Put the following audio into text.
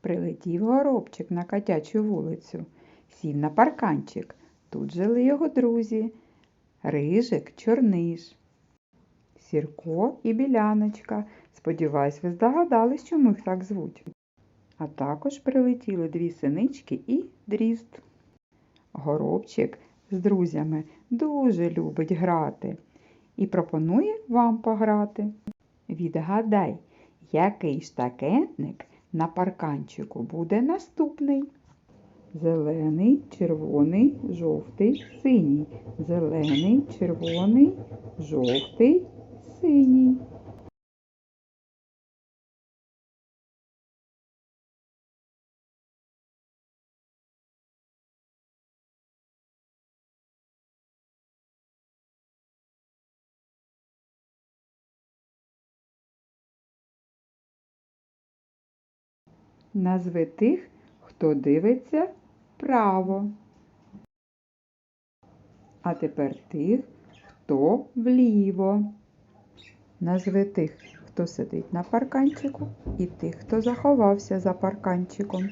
Прилетів горобчик на котячу вулицю, сів на парканчик. Тут жили його друзі Рижик, Чорниш, Сірко і Біляночка. Сподіваюсь, ви здогадались, чому їх так звуть. А також прилетіли дві синички і дрізд. Горобчик з друзями дуже любить грати і пропонує вам пограти. Відгадай, який штакетник на парканчику буде наступний? Зелений, червоний, жовтий, синій. Зелений, червоний, жовтий, синій. Назви тих, хто дивиться вправо. А тепер тих, хто вліво. Назви тих, хто сидить на парканчику, і тих, хто заховався за парканчиком.